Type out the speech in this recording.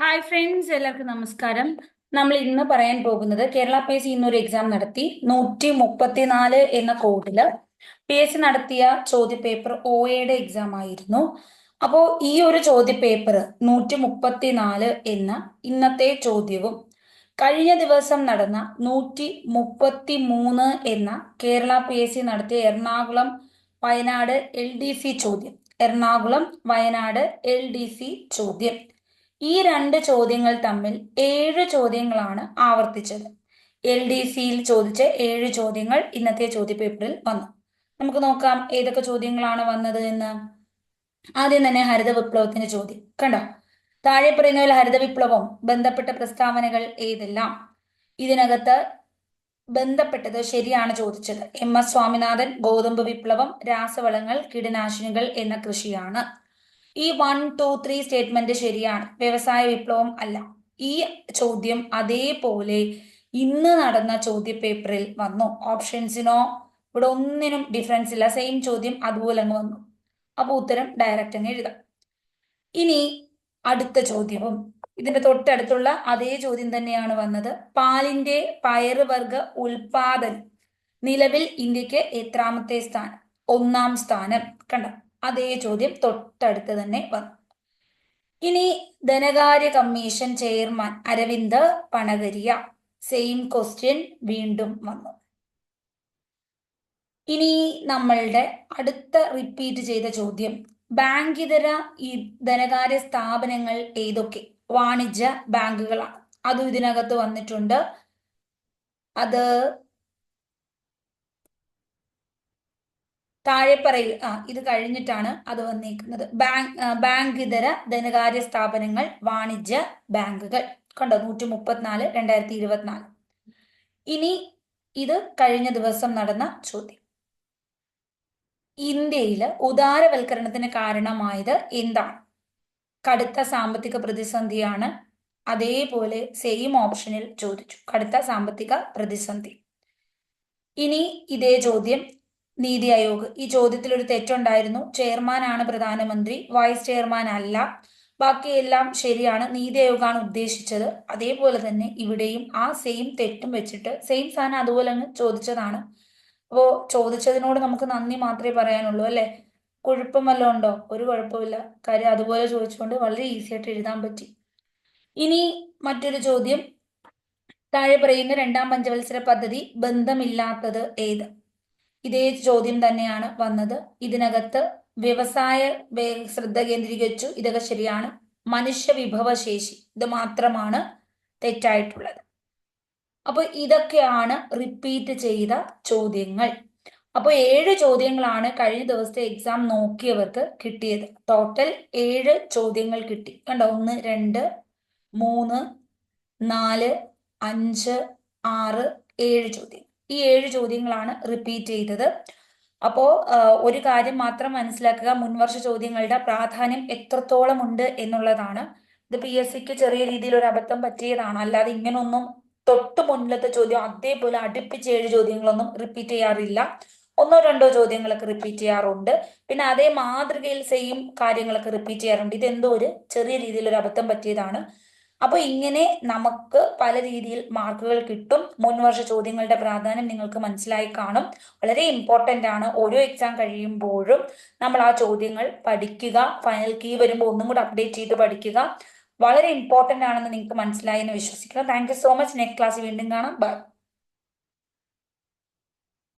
Hi friends എല്ലാവർക്കും നമസ്കാരം. നമ്മൾ ഇന്ന് പറയാൻ പോകുന്നത് കേരള പി എസ് സി ഇന്നൊരു എക്സാം നടത്തി. നൂറ്റി മുപ്പത്തിനാല് എന്ന കോഡിൽ പി എസ് സി നടത്തിയ ചോദ്യപേപ്പർ ഒ എയുടെ എക്സാം ആയിരുന്നു. അപ്പോൾ ഈ ഒരു ചോദ്യപേപ്പർ നൂറ്റി മുപ്പത്തിനാല് എന്ന ഇന്നത്തെ ചോദ്യവും കഴിഞ്ഞ ദിവസം നടന്ന നൂറ്റി മുപ്പത്തി മൂന്ന് എന്ന കേരള പി എസ് സി നടത്തിയ Ernakulam Wayanad L D C ചോദ്യം. Ernakulam Wayanad L D C ചോദ്യം. ഈ രണ്ട് ചോദ്യങ്ങൾ തമ്മിൽ ഏഴ് ചോദ്യങ്ങളാണ് ആവർത്തിച്ചത്. എൽ ഡി സിയിൽ ചോദിച്ച ഏഴ് ചോദ്യങ്ങൾ ഇന്നത്തെ ചോദ്യപേപ്പറിൽ വന്നു. നമുക്ക് നോക്കാം ഏതൊക്കെ ചോദ്യങ്ങളാണ് വന്നത് എന്ന്. ആദ്യം തന്നെ ഹരിത വിപ്ലവത്തിന്റെ ചോദ്യം. കണ്ടോ? താഴെ പറയുന്നതിൽ ഹരിത വിപ്ലവം ബന്ധപ്പെട്ട പ്രസ്താവനകൾ ഏതെല്ലാം? ഇതിനകത്ത് ബന്ധപ്പെട്ടത് ശരിയാണ് ചോദിച്ചത്. എം എസ് സ്വാമിനാഥൻ ഗോതമ്പ് വിപ്ലവം രാസവളങ്ങൾ കീടനാശിനികൾ എന്ന കൃഷിയാണ്. ഈ വൺ ടു ത്രീ സ്റ്റേറ്റ്മെന്റ് ശരിയാണ്. വ്യവസായ വിപ്ലവം അല്ല. ഈ ചോദ്യം അതേപോലെ ഇന്ന് നടന്ന ചോദ്യ പേപ്പറിൽ വന്നു ഓപ്ഷൻസിനോ ഇവിടെ ഒന്നിനും ഡിഫറൻസ് ഇല്ല. സെയിം ചോദ്യം അതുപോലെ അങ്ങ് വന്നു. അപ്പൊ ഉത്തരം ഡയറക്റ്റ് അങ്ങ് എഴുതാം. ഇനി അടുത്ത ചോദ്യവും. ഇതിന്റെ തൊട്ടടുത്തുള്ള അതേ ചോദ്യം തന്നെയാണ് വന്നത്. പാലിന്റെ പയറുവർഗ ഉൽപാദനം നിലവിൽ ഇന്ത്യയ്ക്ക് എത്രാമത്തെ സ്ഥാനം? ഒന്നാം സ്ഥാനം. കണ്ടോ? അതേ ചോദ്യം തൊട്ടടുത്ത് തന്നെ വന്നു. ഇനി ധനകാര്യ commission chairman Arvind Panagariya same question വീണ്ടും വന്നു. ഇനി നമ്മളുടെ അടുത്ത റിപ്പീറ്റ് ചെയ്ത ചോദ്യം ബാങ്കിതര ഈ ധനകാര്യ സ്ഥാപനങ്ങൾ ഏതൊക്കെ? വാണിജ്യ ബാങ്കുകളാണ്. അതും ഇതിനകത്ത് വന്നിട്ടുണ്ട്. അത് താഴെ പറയൂ ആ ഇത് കഴിഞ്ഞിട്ടാണ് അത് വന്നേക്കുന്നത്. ബാങ്ക് ബാങ്ക് ഇതര ധനകാര്യ സ്ഥാപനങ്ങൾ വാണിജ്യ ബാങ്കുകൾ. കണ്ടോ? നൂറ്റി മുപ്പത്തിനാല് രണ്ടായിരത്തി ഇരുപത്തിനാല് ഇനി ഇത് കഴിഞ്ഞ ദിവസം നടന്ന ചോദ്യം. ഇന്ത്യയിൽ ഉദാരവൽക്കരണത്തിന് കാരണമായത് എന്താണ്? കടുത്ത സാമ്പത്തിക പ്രതിസന്ധിയാണ് അതേപോലെ സെയിം ഓപ്ഷനിൽ ചോദിച്ചു. കടുത്ത സാമ്പത്തിക പ്രതിസന്ധി. ഇനി ഇതേ ചോദ്യം നീതി ആയോഗ്. ഈ ചോദ്യത്തിൽ ഒരു തെറ്റുണ്ടായിരുന്നു. ചെയർമാൻ ആണ് പ്രധാനമന്ത്രി വൈസ് ചെയർമാൻ അല്ല ബാക്കിയെല്ലാം ശരിയാണ്. നീതി ആയോഗാണ് ഉദ്ദേശിച്ചത്. അതേപോലെ തന്നെ ഇവിടെയും ആ സെയിം തെറ്റും വെച്ചിട്ട് സെയിം സാധനം അതുപോലെ തന്നെ ചോദിച്ചതാണ്. അപ്പോ ചോദിച്ചതിനോട് നമുക്ക് നന്ദി മാത്രമേ പറയാനുള്ളൂ അല്ലെ? കുഴപ്പം വല്ലതും ഉണ്ടോ? ഒരു കുഴപ്പമില്ല കാര്യം അതുപോലെ ചോദിച്ചുകൊണ്ട് വളരെ ഈസി ആയിട്ട് എഴുതാൻ പറ്റി. ഇനി മറ്റൊരു ചോദ്യം. താഴെ പറയുന്ന രണ്ടാം പഞ്ചവത്സര പദ്ധതി ബന്ധമില്ലാത്തത് ഏത്? ഇതേ ചോദ്യം തന്നെയാണ് വന്നത്. ഇതിനകത്ത് വ്യവസായ ശ്രദ്ധ കേന്ദ്രീകരിച്ചു. ഇതൊക്കെ ശരിയാണ്. മനുഷ്യ വിഭവശേഷി. ഇത് മാത്രമാണ് തെറ്റായിട്ടുള്ളത്. അപ്പൊ ഇതൊക്കെയാണ് റിപ്പീറ്റ് ചെയ്ത ചോദ്യങ്ങൾ. അപ്പോൾ ഏഴ് ചോദ്യങ്ങളാണ് കഴിഞ്ഞ ദിവസത്തെ എക്സാം നോക്കിയവർക്ക് കിട്ടിയത്. ടോട്ടൽ ഏഴ് ചോദ്യങ്ങൾ കിട്ടി. കണ്ടോ? ഒന്ന് രണ്ട് മൂന്ന് നാല് അഞ്ച് ആറ് ഏഴ് ചോദ്യം ഈ ഏഴ് ചോദ്യങ്ങളാണ് റിപ്പീറ്റ് ചെയ്തത്. അപ്പോ ഒരു കാര്യം മാത്രം മനസ്സിലാക്കുക. മുൻവർഷ ചോദ്യങ്ങളുടെ പ്രാധാന്യം എത്രത്തോളം ഉണ്ട് എന്നുള്ളതാണ്. ഇത് പി എസ് സിക്ക് ചെറിയ രീതിയിൽ ഒരു അബദ്ധം പറ്റിയതാണ്. അല്ലാതെ ഇങ്ങനൊന്നും തൊട്ട് മുന്നിലത്തെ ചോദ്യം അതേപോലെ അടുപ്പിച്ച് ഏഴ് ചോദ്യങ്ങളൊന്നും റിപ്പീറ്റ് ചെയ്യാറില്ല. ഒന്നോ രണ്ടോ ചോദ്യങ്ങളൊക്കെ റിപ്പീറ്റ് ചെയ്യാറുണ്ട്. പിന്നെ അതേ മാതൃകയിൽ സെയിം കാര്യങ്ങളൊക്കെ റിപ്പീറ്റ് ചെയ്യാറുണ്ട്. ഇതെന്തോ ഒരു ചെറിയ രീതിയിൽ ഒരു അബദ്ധം പറ്റിയതാണ്. അപ്പോൾ ഇങ്ങനെ നമുക്ക് പല രീതിയിൽ മാർക്കുകൾ കിട്ടും. മുൻവർഷ ചോദ്യങ്ങളുടെ പ്രാധാന്യം നിങ്ങൾക്ക് മനസ്സിലായി കാണും. വളരെ ഇമ്പോർട്ടന്റ് ആണ് ഓരോ എക്സാം കഴിയുമ്പോഴും നമ്മൾ ആ ചോദ്യങ്ങൾ പഠിക്കുക. ഫൈനൽ കീ വരുമ്പോൾ ഒന്നും കൂടെ അപ്ഡേറ്റ് ചെയ്ത് പഠിക്കുക. വളരെ ഇമ്പോർട്ടന്റ് ആണെന്ന് നിങ്ങൾക്ക് മനസ്സിലായി എന്ന് വിശ്വസിക്കുന്നു. Thank so much next class വീണ്ടും കാണാം. ബൈ